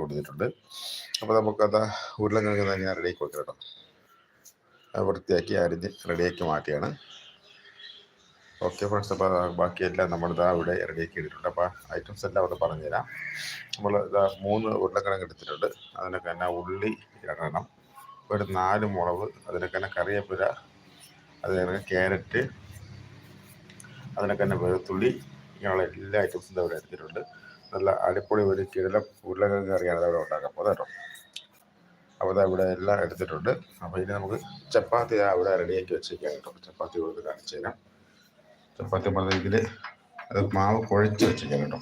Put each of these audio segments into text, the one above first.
കൊടുത്തിട്ടുണ്ട്. അപ്പോൾ നമുക്കത് ഉരുളക്കിഴങ്ങ് ഞാൻ റെഡിയാക്കി വെക്കണം വൃത്തിയാക്കി അരിഞ്ഞ് റെഡിയാക്കി മാറ്റിയാണ്. ഓക്കെ ഫ്രണ്ട്സ് അപ്പോൾ ബാക്കിയെല്ലാം നമ്മളിതാ ഇവിടെ റെഡിയാക്കി എടുത്തിട്ടുണ്ട്. അപ്പോൾ ഐറ്റംസ് എല്ലാം ഒന്ന് പറഞ്ഞുതരാം. നമ്മൾ ഇതാ മൂന്ന് ഉരുളക്കിഴങ്ങ് എടുത്തിട്ടുണ്ട്. അതിനൊക്കെ തന്നെ ഉള്ളി ഇടണം. ഒരു നാല് മുളക് അതിനൊക്കെ തന്നെ കറിവേപ്പില അതിനൊക്കെ ക്യാരറ്റ് അതിനൊക്കെ തന്നെ വെളുത്തുള്ളി ഇങ്ങനെയുള്ള എല്ലാ ഐറ്റംസും ഇവിടെ എടുത്തിട്ടുണ്ട്. നല്ല അടിപൊളി ഒരു കിടലം ഉരുളക്കിഴങ്ങ് കറിയാണ് അവിടെ ഉണ്ടാക്കാൻ പോകുന്നത് കേട്ടോ. അപ്പോൾ ഇവിടെ എല്ലാം എടുത്തിട്ടുണ്ട്. അപ്പോൾ ഇനി നമുക്ക് ചപ്പാത്തി അവിടെ റെഡിയാക്കി വെച്ചേക്കാം കേട്ടോ. ചപ്പാത്തി കൊടുത്ത് കാണിച്ചു തരാം. ചപ്പാത്തി പറഞ്ഞെങ്കിൽ അത് മാവ് കുഴച്ച് വെച്ചേക്കാം കേട്ടോ.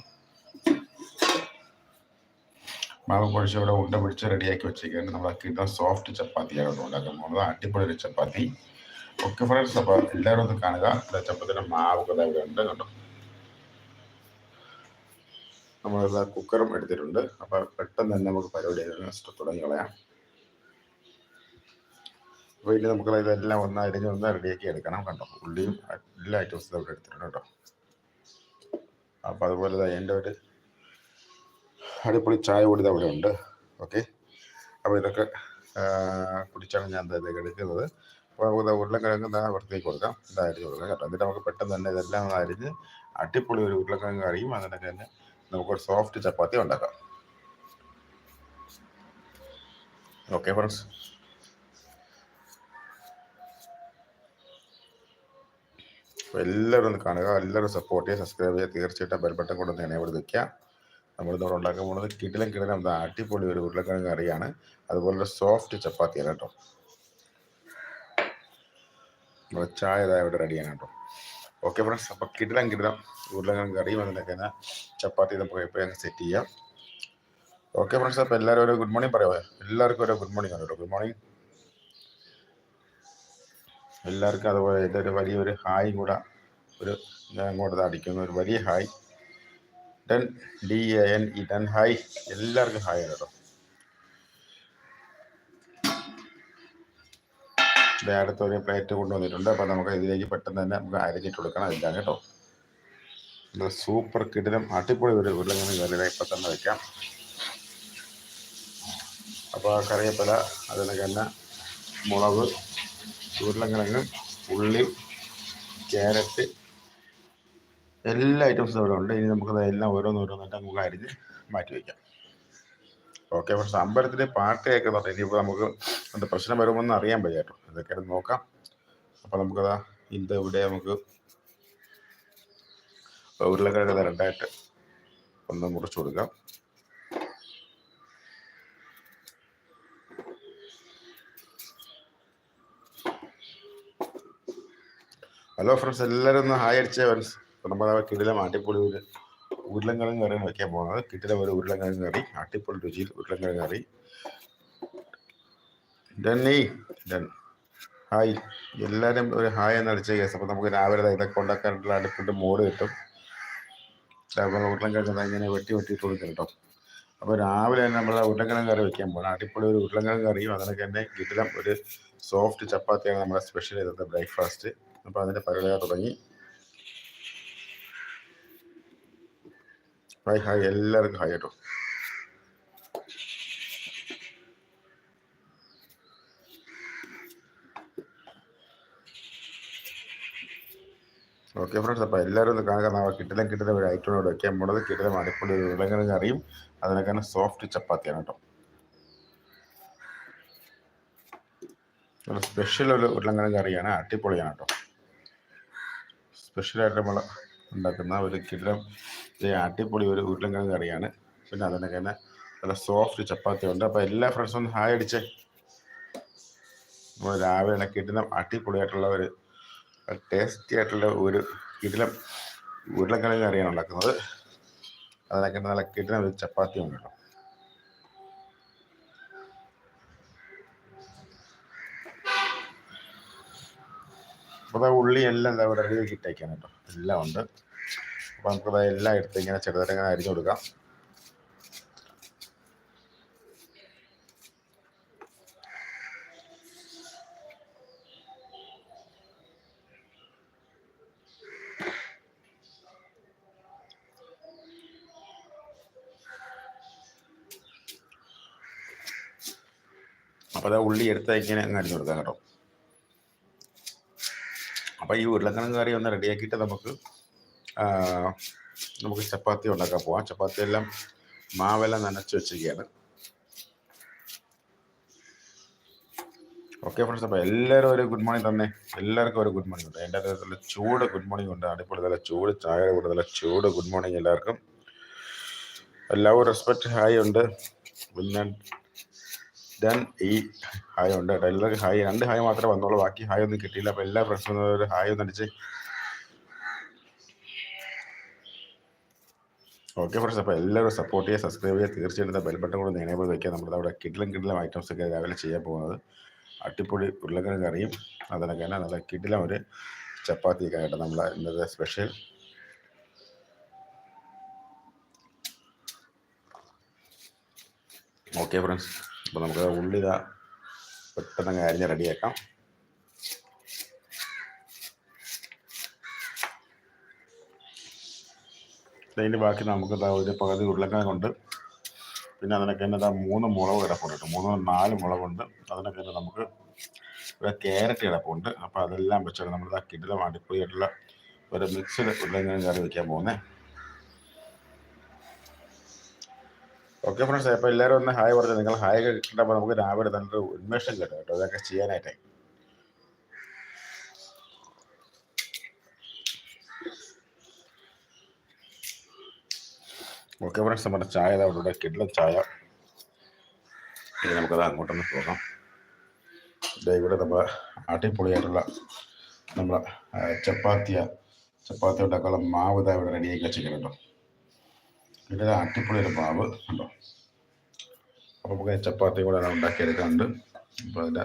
മാവ് കുഴച്ച് ഇവിടെ ഉണ്ട പിടിച്ച് റെഡിയാക്കി വെച്ചേക്കാണ് നമ്മൾ കിട്ടുന്ന സോഫ്റ്റ് ചപ്പാത്തിയാണ് കേട്ടോ ഉണ്ടാക്കാൻ പോകുന്നത്. അടിപൊളി ഒരു ചപ്പാത്തി. ഒക്കെ ഫ്രണ്ട്സ് അപ്പോൾ എല്ലാവരും ഒന്ന് കാണുക. ഇവിടെ ചപ്പാത്തിന്റെ മാവൊക്കെ ഇവിടെ ഉണ്ട് കേട്ടോ. നമ്മളിതാ കുക്കറും എടുത്തിട്ടുണ്ട്. അപ്പോൾ പെട്ടെന്ന് തന്നെ നമുക്ക് പരിപാടി തുടങ്ങി കളയാം. അപ്പോൾ ഇനി നമുക്ക് ഇതെല്ലാം ഒന്ന് അരിഞ്ഞ് ഒന്ന് റെഡിയാക്കി എടുക്കണം കണ്ടോ? ഉള്ളിയും എല്ലാ ഐറ്റംസും ഇവിടെ എടുത്തിട്ടുണ്ട് കേട്ടോ. അപ്പോൾ അതുപോലെ എന്റെ ഒരു അടിപൊളി ചായ കൂടി അവിടെ ഉണ്ട്. ഓക്കെ അപ്പോൾ ഇതൊക്കെ കുടിച്ചാണ് ഞാൻ ഇതൊക്കെ എടുക്കുന്നത്. അപ്പോൾ നമുക്ക് ഉരുളക്കിഴങ്ങ് ഇതാ വൃത്തിയാക്കി കൊടുക്കാം. ഇതാ അരിഞ്ഞ് കൊടുക്കാം കേട്ടോ. എന്നിട്ട് നമുക്ക് പെട്ടെന്ന് തന്നെ ഇതെല്ലാം അരിഞ്ഞ് അടിപൊളി ഒരു ഉരുളക്കിഴങ്ങ് കറിയും അതിനൊക്കെ തന്നെ നമുക്കൊരു സോഫ്റ്റ് ചപ്പാത്തി ഉണ്ടാക്കാം. ഓക്കെ ഫ്രണ്ട്സ് എല്ലാവരും ഒന്ന് കാണുക. എല്ലാവരും സപ്പോർട്ട് ചെയ്യുക സബ്സ്ക്രൈബ് ചെയ്യുക. തീർച്ചയായിട്ടും ബെൽബട്ടൺ കൊണ്ടൊന്ന് എനേബിൾ നിൽക്കുക നമ്മളിതോടെ ഉണ്ടാക്കാൻ പോകുന്നത് കിടിലം കിടിലം അടിപൊളി ഒരു ഉരുളക്കിഴങ്ങ് കറിയാണ്. അതുപോലെ സോഫ്റ്റ് ചപ്പാത്തിയാണ് കേട്ടോ. നമ്മുടെ ചായ ഇവിടെ റെഡിയാണ് കേട്ടോ. ഓക്കെ ഫ്രണ്ട്സ് അപ്പോൾ കിടിലം കിടിലം. ഉരുളക്കിഴങ്ങ് കറിയും അതിനൊക്കെ ചപ്പാത്തി നമുക്ക് എപ്പോഴും ഞങ്ങൾ സെറ്റ് ചെയ്യാം. ഓക്കെ ഫ്രണ്ട്സ് അപ്പോൾ എല്ലാവരും ഒരു ഗുഡ് മോർണിംഗ് പറയാമോ എല്ലാവർക്കും ഒരു ഗുഡ് മോർണിംഗ് ആണ് ഗുഡ് മോർണിംഗ് എല്ലാവർക്കും അതുപോലെ ഇതൊരു വലിയൊരു ഹായ് കൂടെ ഒരു ഞാൻ അങ്ങോട്ട് അടിക്കുന്നു. ഒരു വലിയ hi. Done D N E done hi എല്ലാവർക്കും ഹായ് കേട്ടോ. അടുത്ത ഒരു പ്ലേറ്റ് കൊണ്ടുവന്നിട്ടുണ്ട്. അപ്പോൾ നമുക്ക് ഇതിലേക്ക് പെട്ടെന്ന് തന്നെ നമുക്ക് അരിഞ്ഞിട്ട് കൊടുക്കണം അതിന്റെ കേട്ടോ. സൂപ്പർ കിടിലം അടിപൊളി ഒരു ഉരുളങ്ങനെ കറി ഇപ്പം തന്നെ വയ്ക്കാം അപ്പോൾ കറിയപ്പല അതിനൊക്കെ തന്നെ മുളക് ഉരുളക്കിഴങ്ങ് ഉള്ളി ക്യാരറ്റ് എല്ലാ ഐറ്റംസും ഇവിടെ ഉണ്ട്. ഇനി നമുക്ക് എല്ലാം ഓരോന്നോരോന്നിട്ട് നമുക്ക് അരിഞ്ഞ് മാറ്റി വയ്ക്കാം ഓക്കെ പക്ഷെ അമ്പലത്തിലെ പാട്ട് കേൾക്കുന്നുണ്ട് ഇനിയിപ്പോൾ നമുക്ക് എന്ത് പ്രശ്നം വരുമെന്ന് അറിയാൻ വയ്യ ഇതൊക്കെ നോക്കാം. അപ്പോൾ നമുക്കതാ ഇത് ഇവിടെ നമുക്ക് ഉരുളക്കിഴങ്ങ് ദാ രണ്ടായിട്ട് ഒന്ന് മുറിച്ച് കൊടുക്കാം. ഹലോ ഫ്രണ്ട്സ് എല്ലാവരും ഒന്ന് ഹായ് അടിച്ചേ ഫ്രണ്ട്സ്. നമ്മുടെ കിടിലം അടിപൊളി ഒരു ഉരുളക്കിഴങ്ങ് കറിയാണ് വെക്കാൻ പോകുന്നത്. കിട്ടിയ ഒരു ഉരുളങ്കിഴങ്ങ് കറി അടിപൊളി രുചിയിൽ ഉരുളങ്കിഴങ്ങ് കറി. ഡണ്ണി ഡൺ ഹായ്. എല്ലാവരും ഒരു ഹായ് എന്ന് അടിച്ച കേസ്. അപ്പോൾ നമുക്ക് രാവിലെ ഇതൊക്കെ ഉണ്ടാക്കാനുള്ള അടുപ്പിട്ട് മോഡ് കിട്ടും. രാവിലെ ഉരുളങ്കിഴങ്ങ് ദാ ഇങ്ങനെ വെട്ടി വെട്ടി കൊടുക്കും കേട്ടോ അപ്പോൾ രാവിലെ തന്നെ നമ്മൾ ഉരുളങ്കിഴങ്ങ് കറി വെക്കാൻ പോകണം അടിപൊളി ഒരു ഉരുളങ്കിഴങ്ങ് കറിയും. അതിനൊക്കെ തന്നെ കിട്ടിലും ഒരു സോഫ്റ്റ് ചപ്പാത്തിയാണ് നമ്മുടെ സ്പെഷ്യൽ ചെയ്തത് ബ്രേക്ക്ഫാസ്റ്റ്. അപ്പോൾ അതിന്റെ പരിപാടിയാണ് തുടങ്ങി. ഹായ് ഹായ് എല്ലാവർക്കും ഹായ് കേട്ടോ. ഓക്കെ ഫ്രണ്ട്സ് അപ്പോൾ എല്ലാവരും ഒന്ന് കാണുക. നമ്മൾ കിട്ടില്ല കിട്ടുന്ന ഒരു ഐറ്റം ഇവിടെ വയ്ക്കാൻ പോണത് കിട്ടില്ല അടിപൊളി ഒരു ഉരുളക്കിഴങ്ങ് കറിയും അതിനൊക്കെ സോഫ്റ്റ് ചപ്പാത്തിയാണ് കേട്ടോ. ഒരു സ്പെഷ്യൽ ഒരു ഉരുളക്കിഴങ്ങ് കറിയാണ് അടിപൊളിയാണ് കേട്ടോ. സ്പെഷ്യലായിട്ട് നമ്മൾ ഉണ്ടാക്കുന്ന ഒരു കിടിലം അടിപൊളി ഒരു ഉരുളങ്കിഴങ്ങ് കറിയാണ്. പിന്നെ അതിനൊക്കെ തന്നെ നല്ല സോഫ്റ്റ് ചപ്പാത്തി ഉണ്ട്. അപ്പോൾ എല്ലാ ഫ്രണ്ട്സും ഒന്ന് ഹായ് അടിച്ചേ. നമ്മൾ രാവിലെ തന്നെ കിടിലം അടിപൊളിയായിട്ടുള്ള ഒരു ടേസ്റ്റി ആയിട്ടുള്ള ഒരു കിടിലം ഉരുളക്കിഴങ്ങ് കറിയാണ് ഉണ്ടാക്കുന്നത്. അതിനൊക്കെ നല്ല കിടിലം ഒരു ചപ്പാത്തി ഉണ്ട് കേട്ടോ. അപ്പോൾ ഉള്ളി എല്ലാം എന്താ റെഡി ഇട്ടേക്കാണ് കേട്ടോ. എല്ലാം ഉണ്ട്. അപ്പോൾ നമുക്ക് എല്ലാം എടുത്ത് ഇങ്ങനെ ചെറുതായിട്ട് അരിഞ്ഞു കൊടുക്കാം. അപ്പോൾ ഉള്ളി എടുത്ത് ഇങ്ങനെ അങ്ങ് കൊടുക്കാം കേട്ടോ. അപ്പോൾ ഈ ഉരുളക്കിഴങ്ങ് കറി ഒന്ന് റെഡിയാക്കിയിട്ട് നമുക്ക് നമുക്ക് ചപ്പാത്തി ഉണ്ടാക്കാൻ പോവാം. ചപ്പാത്തി എല്ലാം മാവെല്ലാം നനച്ച് വെച്ചിരിക്കുകയാണ്. ഓക്കെ ഫ്രണ്ട്സ് അപ്പോൾ എല്ലാവരും ഒരു ഗുഡ് മോർണിംഗ് തന്നെ. എല്ലാവർക്കും ഒരു ഗുഡ് മോർണിംഗ് ഉണ്ട്. എന്റെ നല്ല ചൂട് ഗുഡ് മോർണിംഗ് ഉണ്ട്. അടിപൊളി നല്ല ചൂട് ചായ കൂടെ നല്ല ചൂട് ഗുഡ് മോർണിംഗ് എല്ലാവർക്കും. എല്ലാവരും റെസ്പെക്ട് ഹായ് ഉണ്ട്. പിന്നെ ഡൺ ഈ ഹായ് ഉണ്ട്. കേട്ടോ. എല്ലാവർക്കും ഹായ് രണ്ട് ഹായ് മാത്രമേ വന്നുള്ളൂ. ബാക്കി ഹായ് ഒന്നും കിട്ടിയില്ല. അപ്പോൾ എല്ലാ ഫ്രണ്ട്സും ഒരു ഹായ് ഒന്ന് അടിച്ച്. ഓക്കെ ഫ്രണ്ട്സ് അപ്പോൾ എല്ലാവരും സപ്പോർട്ട് ചെയ്യുക സബ്സ്ക്രൈബ് ചെയ്യുക. തീർച്ചയായിട്ടും ബെൽ ബട്ടൺ കൂടെ പോയി വയ്ക്കുക നമ്മുടെ അവിടെ കിഡിലും കിഡിലും ഐറ്റംസ് ഒക്കെ രാവിലെ ചെയ്യാൻ പോകുന്നത്. അട്ടിപ്പൊടി ഉരുളക്കിഴങ്ങ് കറിയും അതിനൊക്കെ തന്നെ നല്ല കിഡിലും ഒരു ചപ്പാത്തിയൊക്കെ ആയിട്ട് നമ്മളെ ഇന്നത്തെ സ്പെഷ്യൽ ഓക്കെ ഫ്രണ്ട്സ് അപ്പോൾ നമുക്ക് ഉള്ളി ഇതാ പെട്ടെന്ന് അരിഞ്ഞ് റെഡിയാക്കാം. അതിന്റെ ബാക്കി നമുക്ക് ഇതാ ഒരു പകുതി ഉരുളക്കിഴങ്ങ് കൊണ്ട് പിന്നെ അതിനൊക്കെ തന്നെ ഇതാ മൂന്ന് മുളക് കിടപ്പുണ്ട് മൂന്ന് നാല് മുളകുണ്ട് അതിനൊക്കെ തന്നെ നമുക്ക് ഇവിടെ ക്യാരറ്റ് കിടപ്പുണ്ട്. അപ്പോൾ അതെല്ലാം വെച്ചാൽ നമ്മൾ ഇതാ കിടിലം അടിപൊളിയായിട്ടുള്ള ഒരു മിക്സഡ് ഉരുളക്കിഴങ്ങ് കറി വയ്ക്കാൻ പോകുന്നത് ഓക്കെ ഫ്രണ്ട്സ് അപ്പോൾ എല്ലാവരും ഒന്ന് ഹായ് പറഞ്ഞു. നിങ്ങൾ ഹായ് ഒക്കെ കിട്ടുമ്പോൾ നമുക്ക് രാവിലെ നല്ലൊരു ഉന്മേഷം കിട്ടും കേട്ടോ. ഇതൊക്കെ ചെയ്യാനായിട്ട്. ഓക്കെ ഫ്രണ്ട്സ് നമ്മുടെ ചായ അവിടെ ഇവിടെ ചായ. ഇനി നമുക്കത് അങ്ങോട്ടൊന്ന് പോകാം. ഇവിടെ നമ്മൾ അടിപൊളിയായിട്ടുള്ള നമ്മുടെ ആ, ചപ്പാത്തിയ ചപ്പാത്തി ഉണ്ടാക്കാനുള്ള മാവ് ഇതാ ഇവിടെ റെഡിയാക്കി വെച്ചിരിക്കണം കേട്ടോ അട്ടിപ്പൊളി ഒരു മാവ് ഉണ്ടോ? അപ്പോൾ നമുക്ക് ചപ്പാത്തി കൂടെ ഞാൻ ഉണ്ടാക്കിയെടുക്കാനുണ്ട്. അപ്പോൾ അതിന്റെ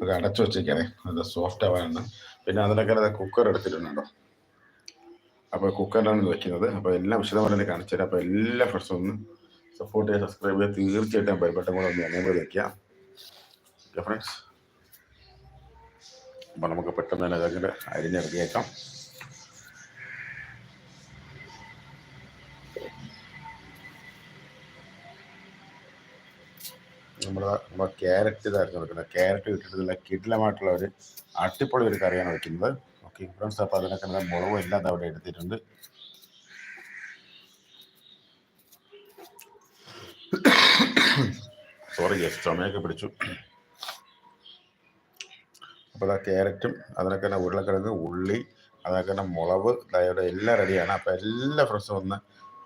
ഒക്കെ അടച്ചു വെച്ചേക്കണേ അത് സോഫ്റ്റ് ആവാനാണ്. പിന്നെ അതിനൊക്കെ കുക്കർ എടുത്തിട്ടുണ്ടോ അപ്പോൾ കുക്കറിലാണ് വയ്ക്കുന്നത് അപ്പോൾ എല്ലാം വിശദമായിട്ട് കാണിച്ചു തരാം. അപ്പോൾ എല്ലാ ഫ്രണ്ട്സും ഒന്ന് സപ്പോർട്ട് ചെയ്യുക സബ്സ്ക്രൈബ് ചെയ്യുക തീർച്ചയായിട്ടും ബൈബട്ടം കൂടെ ഒന്ന് എനേബിൾ വയ്ക്കാം ഓക്കെ ഫ്രണ്ട്സ് അപ്പോൾ നമുക്ക് പെട്ടെന്ന് തന്നെ അതങ്ങനെ അരിഞ്ഞ് നമ്മൾ നമ്മുടെ ക്യാരറ്റ് ഇതായിരുന്നു വെക്കുന്നത് ക്യാരറ്റ് ഇട്ടിട്ടുള്ള കിഡിലമായിട്ടുള്ള ഒരു അട്ടിപ്പൊളി ഒരു കറിയാണ് വെക്കുന്നത്. ഓക്കെ ഫ്രണ്ട്സ് അപ്പോൾ അതിനൊക്കെ മുളകും എല്ലാം അവിടെ എടുത്തിട്ടുണ്ട്. സോറി യെസ് ചുമയൊക്കെ പിടിച്ചു. അപ്പോൾ അതാ ക്യാരറ്റും അതിനൊക്കെ തന്നെ ഉരുളക്കിഴങ്ങ് ഉള്ളി അതൊക്കെ തന്നെ മുളവ് ഇതായത് എല്ലാം റെഡിയാണ് അപ്പോൾ എല്ലാ ഫ്രണ്ട്സും ഒന്ന്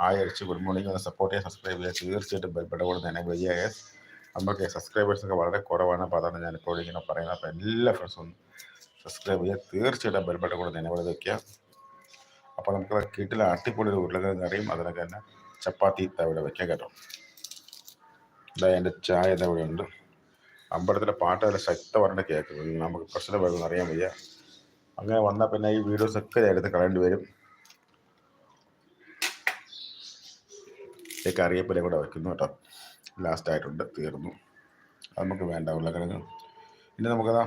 ആയി അടിച്ച് ഗുഡ് മോർണിംഗ് ഒന്ന് സപ്പോർട്ട് ചെയ്യാൻ സബ്സ്ക്രൈബ് ചെയ്യുക തീർച്ചയായിട്ടും ബെൽപ്പെട്ട കൂടെ തന്നെ യെസ് നമുക്ക് സബ്സ്ക്രൈബേഴ്സ് ഒക്കെ വളരെ കുറവാണ്. അപ്പോൾ അതാണ് ഞാൻ ഇപ്പോൾ ഇങ്ങനെ പറയുന്നത്. അപ്പോൾ എല്ലാ ഫ്രണ്ട്സും ഒന്ന് സബ്സ്ക്രൈബ് ചെയ്യുക തീർച്ചയായിട്ടും ബെൽബട്ട കൂടെ തന്നെ വയ്ക്കുക അപ്പോൾ നമുക്ക് കീട്ടിൽ അട്ടിപ്പൊളി ഒരു ഉരുളക്കിഴങ്ങ് കറിയും അതിനൊക്കെ തന്നെ ചപ്പാത്തി തവിടെ വയ്ക്കുക കേട്ടോ. ഇതാ എന്റെ ചായ തവിടെ ഉണ്ട്. അമ്പലത്തിലെ പാട്ട് നല്ല ശക്തമായിട്ട് കേൾക്കുന്നത്. നമുക്ക് പ്രശ്നം വരുമെന്ന് അറിയാൻ വയ്യ. അങ്ങനെ വന്നാൽ പിന്നെ ഈ വീഡിയോസ് ഒക്കെ എടുത്ത് കളയേണ്ടി വരും. ഈ കറിയപ്പല കൂടെ വയ്ക്കുന്നു കേട്ടോ. ലാസ്റ്റ് ആയിട്ടുണ്ട് തീർന്നു. അത് നമുക്ക് വേണ്ട ഉരുളക്കിഴങ്ങ് ഇനി നമുക്കതാ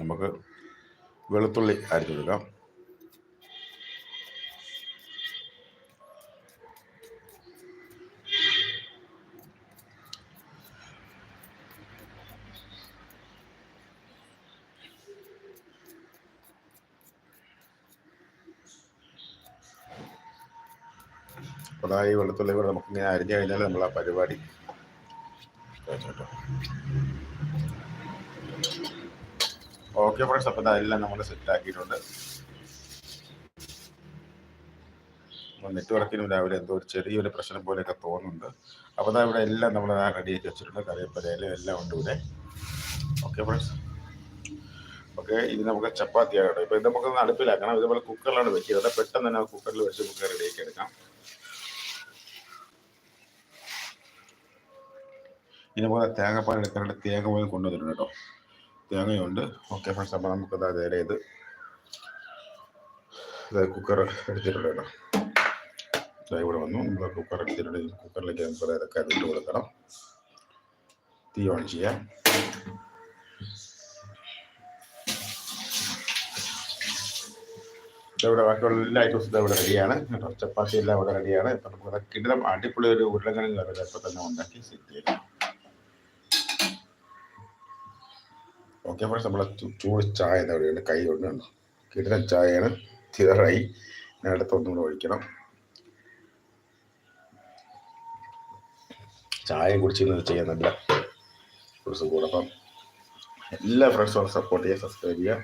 നമുക്ക് വെളുത്തുള്ളി അരിച്ചെടുക്കാം അപ്പോൾ അതാ ഈ വെളുത്തുള്ളി കൂടെ നമുക്ക് ഇങ്ങനെ അരിഞ്ഞു കഴിഞ്ഞാൽ നമ്മൾ ആ പരിപാടി. ഓക്കെ ഫ്രണ്ട്സ് അപ്പോൾ അതെല്ലാം നമ്മൾ സെറ്റ് ആക്കിയിട്ടുണ്ട് നെറ്റ്വർക്കിനും രാവിലെ എന്തോ ഒരു ചെറിയൊരു പ്രശ്നം പോലെയൊക്കെ തോന്നുന്നുണ്ട്. അപ്പോൾ അതാ ഇവിടെ എല്ലാം നമ്മൾ റെഡിയാക്കി വെച്ചിട്ടുണ്ട്. കറിയപ്പരയിലും എല്ലാം ഉണ്ട് ഇവിടെ. Okay friends. ഓക്കെ ഇത് നമുക്ക് ചപ്പാത്തി ആകട്ടെ ഇപ്പോൾ ഇത് നമുക്ക് അടുപ്പിലാക്കണം. ഇതുപോലെ കുക്കറിലാണ് വെക്കുന്നത് പെട്ടെന്ന് തന്നെ കുക്കറിൽ വെച്ച് നമുക്ക് റെഡിയാക്കി എടുക്കാം. നമുക്ക് തേങ്ങാപ്പാൽ എടുക്കാനായിട്ട് തേങ്ങ പോയി കൊണ്ടുവന്നിട്ടുണ്ട് കേട്ടോ. തേങ്ങയുണ്ട്. ഓക്കെ ഫ്രണ്ട്സ് അപ്പോൾ നമുക്കത് നേരെ ഇത് ഇത് കുക്കർ എടുത്തിട്ടുണ്ട് കേട്ടോ. ദാ ഇവിടെ വന്നു. നമ്മൾ കുക്കർ എടുത്തിട്ടുണ്ട്. കുക്കറിലേക്ക് നമുക്ക് ഇതൊക്കെ ഇട്ട് കൊടുക്കണം. തീ ഓൺ ചെയ്യാം. ഇവിടെ ബാക്കിയുള്ള എല്ലാ ഐറ്റംസും ഇവിടെ റെഡിയാണ് ചപ്പാത്തി എല്ലാം ഇവിടെ റെഡിയാണ് ഇപ്പം നമുക്ക് കിടിലം അടിപൊളി ഒരു ഉരുളക്കിഴങ്ങ് കറി ഇപ്പം തന്നെ ഉണ്ടാക്കി സെറ്റ് ചെയ്യാം. ഓക്കെ ഫ്രണ്ട്സ് നമ്മളെ ചൂട് ചായ എന്താ പറയുക കൈ കൊണ്ട് കണ്ടോ കിട്ടുന്ന ചായയാണ് തീരാറായി അടുത്ത് ഒന്നും കൂടെ ഒഴിക്കണം. ചായ കുടിച്ചിരുന്നത് ചെയ്യാൻ നല്ല ഒരു കൂടെ. അപ്പം എല്ലാ ഫ്രണ്ട്സും സപ്പോർട്ട് ചെയ്യുക സബ്സ്ക്രൈബ് ചെയ്യുക.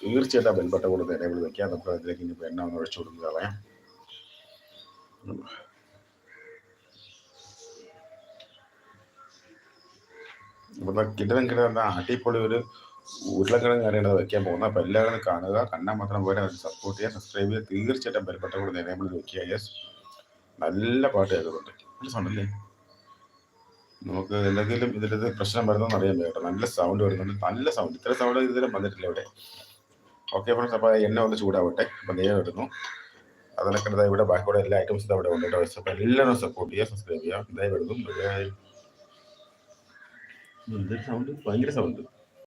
തീർച്ചയായിട്ടും ബെൽബട്ട കൂടെ നിലവിൽ വിളിക്കുക നമുക്ക് അതിലേക്ക് ഇനി എണ്ണ ഒന്ന് ഒഴിച്ചു കൊടുക്കുക കളയാം ഇവിടെ കിട്ടുന്ന കിട്ടുന്ന അടിപൊളി ഒരു ഉരുളക്കിഴങ്ങ് കറിയാണ് വെക്കാൻ പോകുന്നത്. അപ്പോൾ എല്ലാവരും കാണുക. കണ്ടാൽ മാത്രം പോലെ സപ്പോർട്ട് ചെയ്യുക സബ്സ്ക്രൈബ് ചെയ്യുക. തീർച്ചയായിട്ടും ബെൽബട്ട കൂടെ നിലവിൽ വെക്കുക യെസ് നല്ല പാട്ട് കേൾക്കുന്നുണ്ട്. നല്ല നമുക്ക് എന്തെങ്കിലും ഇതിന്റെ പ്രശ്നം വരുന്നതെന്ന് അറിയാൻ കേട്ടോ. നല്ല സൗണ്ട് വരുന്നുണ്ട്. നല്ല സൗണ്ട് ഇത്ര സൗണ്ട് ഇതുവരെ വന്നിട്ടില്ല ഇവിടെ. ഓക്കെ ഫ്രണ്ട്സ് അപ്പോൾ എണ്ണ ഒന്ന് ചൂടാവട്ടെ. അപ്പോൾ നേരെ വരുന്നു അതിനൊക്കെ ഇവിടെ ബാക്കിയുടെ എല്ലാ ഐറ്റംസും അവിടെ ഉണ്ട് കേട്ടോ. അപ്പോൾ എല്ലാവരും സപ്പോർട്ട് ചെയ്യുക സബ്സ്ക്രൈബ് ചെയ്യുക. ഇതായി വരുന്നു ഭയങ്കര സൗണ്ട്